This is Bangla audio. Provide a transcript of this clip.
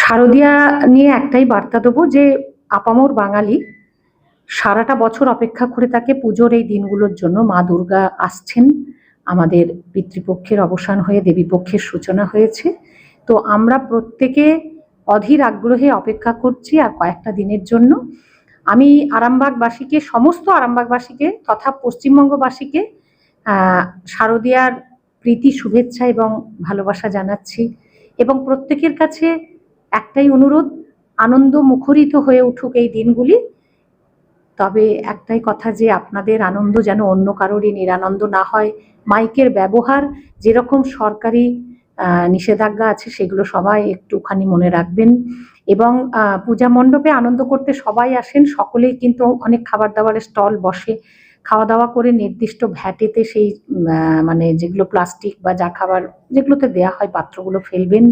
শারদিয়া নিয়ে একটাই বার্তা দেবো যে, আপামর বাঙালি সারাটা বছর অপেক্ষা করে থাকে পুজোর এই দিনগুলোর জন্য মা দুর্গা আসছেন। আমাদের পিতৃপক্ষের অবসান হয়ে দেবীপক্ষের সূচনা হয়েছে। তো আমরা প্রত্যেকে অধীর আগ্রহে অপেক্ষা করছি আর কয়েকটা দিনের জন্য। আমি আরামবাগবাসীকে, সমস্ত আরামবাগবাসীকে তথা পশ্চিমবঙ্গবাসীকে শারদীয়ার প্রীতি, শুভেচ্ছা এবং ভালোবাসা জানাচ্ছি। এবং প্রত্যেকের কাছে একটাই অনুরোধ আনন্দ মুখরিত হয়ে উঠুক এই দিনগুলি। তবে একটাই কথা যে আপনাদের আনন্দ যেন অন্য কারোরই নিরানন্দ না হয়। মাইকের ব্যবহার, যেরকম সরকারি নিষেধাজ্ঞা আছে সেগুলো সবাই একটুখানি মনে রাখবেন। এবং পূজা মণ্ডপে আনন্দ করতে সবাই আসেন, সকলেই কিন্তু অনেক খাবার দাবারের স্টল বসে। খাওয়া দাওয়া করে নির্দিষ্ট ভ্যাটেতে সেই মানে যেগুলো প্লাস্টিক বা যা খাবার যেগুলোতে দেয়া হয় পাত্রগুলো ফেলবেন।